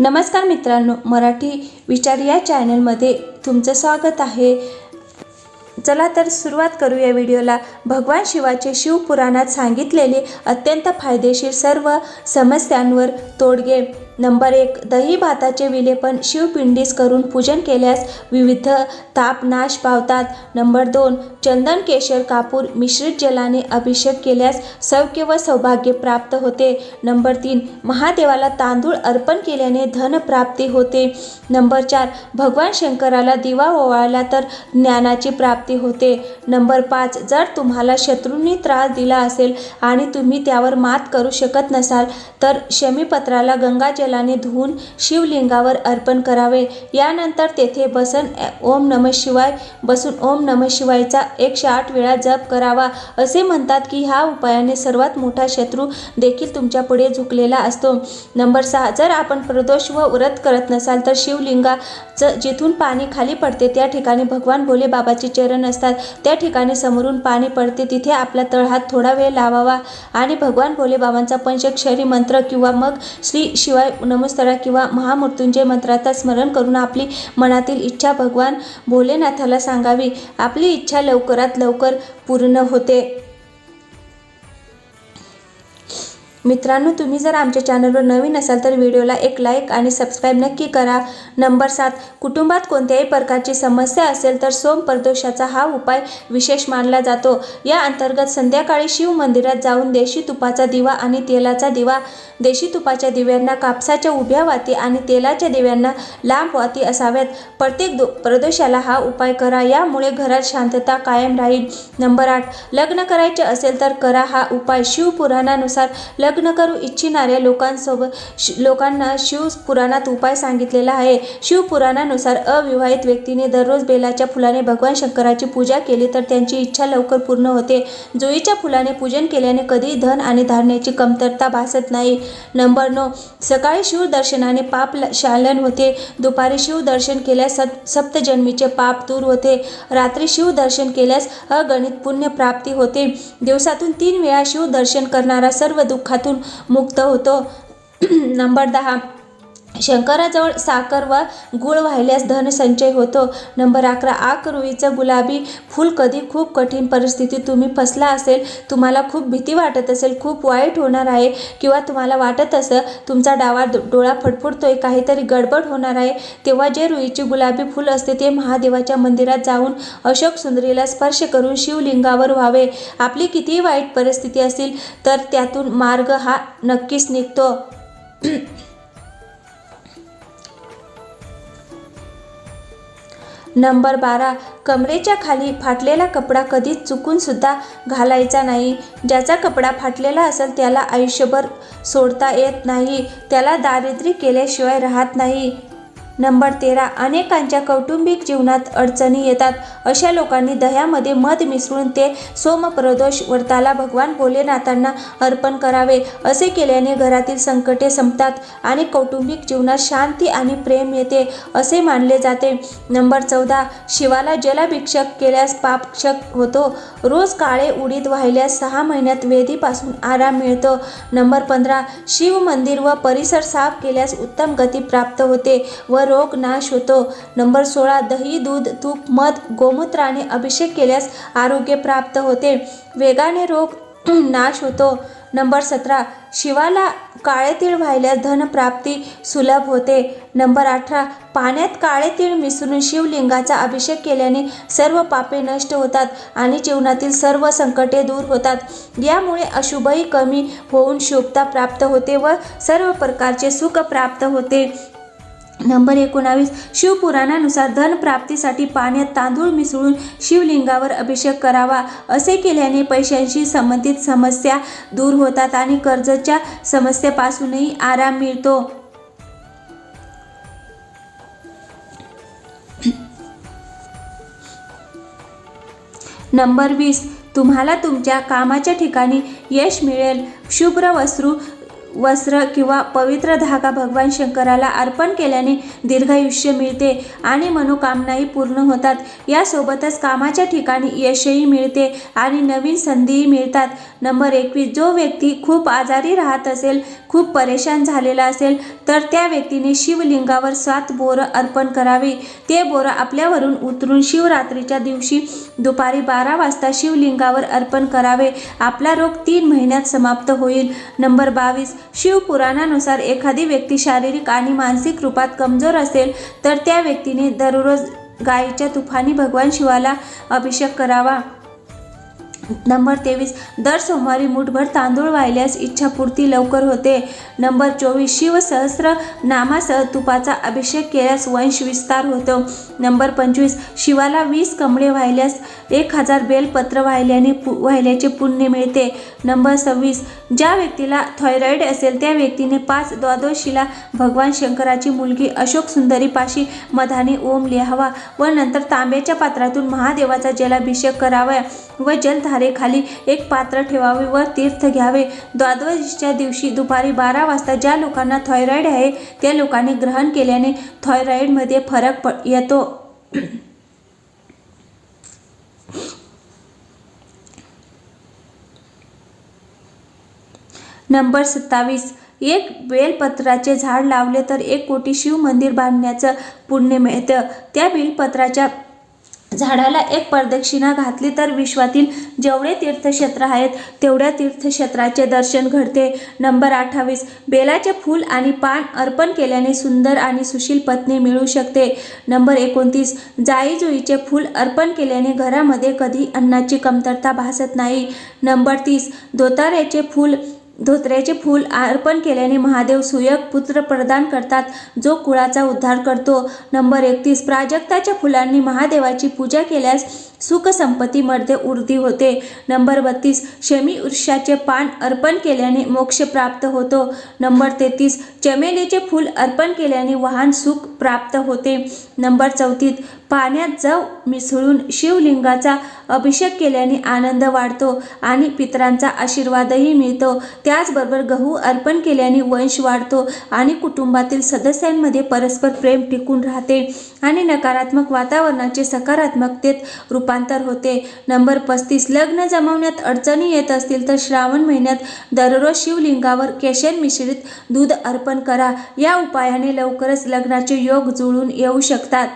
नमस्कार मित्रांनो मराठी विचार या चॅनलमध्ये तुमचं स्वागत आहे. चला तर सुरुवात करू या व्हिडिओला. भगवान शिवाचे शिवपुराणात सांगितलेले अत्यंत फायदेशीर सर्व समस्यांवर तोडगे. नंबर एक दही भाताचे विलेपन शिवपिंडीस करून पूजन केल्यास विविध ताप नाश पावतात. नंबर दोन चंदन केशर कापूर मिश्रित जलाने अभिषेक केल्यास सौख्य व सौभाग्य प्राप्त होते. नंबर तीन महादेवाला तांदूळ अर्पण केल्याने धनप्राप्ती होते. नंबर चार भगवान शंकराला दिवा ओवाळला तर ज्ञानाची प्राप्ती होते. नंबर पाच जर तुम्हाला शत्रूंनी त्रास दिला असेल आणि तुम्ही त्यावर मात करू शकत नसाल तर शमीपत्राला जलाने धुवून शिवलिंगावर अर्पण करावे. यानंतर तेथे बसन ओम नम शिवाय बसून ओम नम शिवायचा एकशे आठ वेळा जप करावा. असे म्हणतात की ह्या उपायाने सर्वात मोठा शत्रू देखील तुमच्यापुढे झुकलेला असतो. नंबर सहा जर आपण प्रदोष व व्रत करत नसाल तर शिवलिंगाचं जिथून पाणी खाली पडते त्या ठिकाणी भगवान भोले बाबाचे चरण असतात. त्या ठिकाणी समोरून पाणी पडते तिथे आपला तळहात थोडा वेळ लावावा. आणि भगवान भोले बाबांचा पंचक्षरी मंत्र किंवा मग श्री शिवाय नमस्कारा किंवा महामृत्युंजय मंत्राचा स्मरण करून आपली मनातील इच्छा भगवान भोलेनाथाला सांगावी. आपली इच्छा लवकरात लवकर पूर्ण होते. मित्रांनो तुम्ही जर आमच्या चॅनलवर नवीन असाल तर व्हिडिओला एक लाईक आणि सबस्क्राईब नक्की करा. नंबर सात कुटुंबात कोणत्याही प्रकारची समस्या असेल तर सोम प्रदोषाचा हा उपाय विशेष मानला जातो. या अंतर्गत संध्याकाळी शिव मंदिरात जाऊन देशी तुपाचा दिवा आणि तेलाचा दिवा देशी तुपाच्या दिव्यांना कापसाच्या उभ्या वाती आणि तेलाच्या दिव्यांना लांब वाती असाव्यात. प्रत्येक दो प्रदोषाला हा उपाय करा यामुळे घरात शांतता कायम राहील. नंबर आठ लग्न करायचे असेल तर करा हा उपाय. शिवपुराणानुसार लग्न करू इच्छिणाऱ्या लोकांसोबत शि लोकांना शिवपुराणात उपाय सांगितलेला आहे. शिवपुराणानुसार अविवाहित व्यक्तीने दररोज बेलाच्या फुलाने भगवान शंकराची पूजा केली तर त्यांची इच्छा लवकर पूर्ण होते. जुईच्या फुलाने पूजन केल्याने कधीही धन आणि धान्याची कमतरता भासत नाही. नंबर नऊ सकाळी शिवदर्शनाने पाप ल- शालन होते. दुपारी शिवदर्शन केल्यास सत सप्तजन्मीचे पाप दूर होते. रात्री शिवदर्शन केल्यास अगणित पुण्य प्राप्ती होते. दिवसातून तीन वेळा शिवदर्शन करणारा सर्व दुःखात आजारातून मुक्त होतो. नंबर दहा शंकराजवळ साखर व गुळ वाहिल्यास धनसंचय होतो. नंबर अकरा आक रुईचं गुलाबी फूल कधी खूप कठीण परिस्थितीत तुम्ही फसला असेल तुम्हाला खूप भीती वाटत असेल खूप वाईट होणार आहे किंवा तुम्हाला वाटत असं तुमचा डावा डो- डोळा फडफडतोय काहीतरी गडबड होणार आहे तेव्हा जे रुईची गुलाबी फूल असते ते महादेवाच्या मंदिरात जाऊन अशोक सुंदरीला स्पर्श करून शिवलिंगावर व्हावे. आपली कितीही वाईट परिस्थिती असेल तर त्यातून मार्ग हा नक्कीच निघतो. नंबर बारा. कमरेच्या खाली फाटलेला कपडा कधीच चुकूनसुद्धा घालायचा नाही. ज्याचा कपडा फाटलेला असेल त्याला आयुष्यभर सोडता येत नाही. त्याला दारिद्र्य केल्याशिवाय राहत नाही. नंबर तेरा अनेकांच्या कौटुंबिक जीवनात अडचणी येतात. अशा लोकांनी दह्यामध्ये मध मिसळून ते सोमप्रदोष व्रताला भगवान भोलेनाथांना अर्पण करावे असे केल्याने घरातील संकटे संपतात आणि कौटुंबिक जीवनात शांती आणि प्रेम येते असे मानले जाते. नंबर चौदा शिवाला जलाभिषेक केल्यास पापक्षक होतो. रोज काळे उडीद वाहिल्यास सहा महिन्यात वेदीपासून आराम मिळतो. नंबर पंधरा शिव मंदिर व परिसर साफ केल्यास उत्तम गती प्राप्त होते व रोग नाश होतो. नंबर सोळा दही दूध तूप मध गोमूत्राने अभिषेक केल्यास आरोग्य प्राप्त होते. वेगाने रोग नाश होतो. नंबर सतरा शिवाला काळे तीळ वाहिल्यास धनप्राप्ती सुलभ होते. नंबर अठरा पाण्यात काळे तीळ मिसळून शिवलिंगाचा अभिषेक केल्याने सर्व पापे नष्ट होतात आणि जीवनातील सर्व संकटे दूर होतात. यामुळे अशुभही कमी होऊन शुभता प्राप्त होते व सर्व प्रकारचे सुख प्राप्त होते. नंबर एकोणावीस शिवपुराणानुसार धनप्राप्तीसाठी पाण्यात तांदूळ मिसळून शिवलिंगावर अभिषेक करावा असे केल्याने पैशांशी संबंधित समस्या दूर होतात आणि कर्जच्या समस्येपासूनही आराम मिळतो. नंबर वीस तुम्हाला तुमच्या कामाच्या ठिकाणी यश मिळेल. शुभ्र वस्त्रू वस्त्र किंवा पवित्र धागा भगवान शंकराला अर्पण केल्याने दीर्घायुष्य मिळते आणि मनोकामनाही पूर्ण होतात. यासोबतच कामाच्या ठिकाणी यशही मिळते आणि नवीन संधीही मिळतात. नंबर एकवीस जो व्यक्ती खूप आजारी राहत असेल खूप परेशान झालेला असेल तर त्या व्यक्तीने शिवलिंगावर सात बोरं अर्पण करावे. ते बोरं आपल्यावरून उतरून शिवरात्रीच्या दिवशी दुपारी बारा वाजता शिवलिंगावर अर्पण करावे. आपला रोग तीन महिन्यात समाप्त होईल. नंबर बावीस शिवपुराणानुसार एखादी व्यक्ती शारीरिक आणि मानसिक रूपात कमजोर असेल तर त्या व्यक्तीने दररोज गायीच्या तुफानी भगवान शिवाला अभिषेक करावा. नंबर तेवीस दर सोमवारी मुठभर तांदूळ वाहिल्यास इच्छापूर्ती लवकर होते. नंबर चोवीस शिवसहस्र नामासह तुपाचा अभिषेक केल्यास वंश विस्तार होतो. नंबर पंचवीस शिवाला वीस कमळे वाहिल्यास एक हजार बेलपत्र वाहिल्याने पु वाहिल्याचे पुण्य मिळते. नंबर सव्वीस. ज्या व्यक्तीला थायरॉईड असेल त्या व्यक्तीने पाच द्वादशीला भगवान शंकराची मुलगी अशोक सुंदरी पाशी मधाने ओम लिहावा व नंतर तांब्याच्या पात्रातून महादेवाचा जलाभिषेक करावा व जलधारेखाली एक पात्र ठेवावे व तीर्थ घ्यावे. द्वादशीच्या दिवशी दुपारी बारा वाजता ज्या लोकांना थायरॉईड आहे त्या लोकांनी ग्रहण केल्याने थायरॉईडमध्ये फरक प येतो. नंबर सत्तावीस. एक बेलपत्राचे झाड लावले तर एक कोटी शिव मंदिर बांधण्याचं पुण्य मिळतं. त्या बेलपत्राच्या झाडाला एक प्रदक्षिणा घातली तर विश्वातील जेवढे तीर्थक्षेत्र आहेत तेवढ्या तीर्थक्षेत्राचे दर्शन घडते. नंबर अठ्ठावीस. बेलाचे फूल आणि पान अर्पण केल्याने सुंदर आणि सुशील पत्नी मिळू शकते. नंबर एकोणतीस. जाईजुईचे फूल अर्पण केल्याने घरामध्ये कधी अन्नाची कमतरता भासत नाही. नंबर तीस. दोताऱ्याचे फूल धोत्र्याचे फूल अर्पण केल्याने महादेव सुयक पुत्र प्रदान करतात. जो कुळाचा उद्धार करतो. नंबर एकतीस. प्राजक्ताच्या फुलांनी महादेवाची पूजा केल्यास सुखसंपत्तीमध्ये वृद्धी होते. नंबर बत्तीस. शमी वृक्षाचे पान अर्पण केल्याने मोक्ष प्राप्त होतो. नंबर तेहतीस. चमेलीचे फूल अर्पण केल्याने वाहन सुख प्राप्त होते. नंबर चौथीत पाण्यात जव मिसळून शिवलिंगाचा अभिषेक केल्याने आनंद वाढतो आणि पितरांचा आशीर्वादही मिळतो. त्याचबरोबर गहू अर्पण केल्याने वंश वाढतो आणि कुटुंबातील सदस्यांमध्ये परस्पर प्रेम टिकून राहते आणि नकारात्मक वातावरणाचे सकारात्मकतेत रूपांतर होते. नंबर पस्तीस लग्न जमवण्यात अडचणी येत असतील तर श्रावण महिन्यात दररोज शिवलिंगावर केशर मिश्रित दूध अर्पण करा. या उपायाने लवकरच लग्नाचे योग जुळून येऊ शकतात.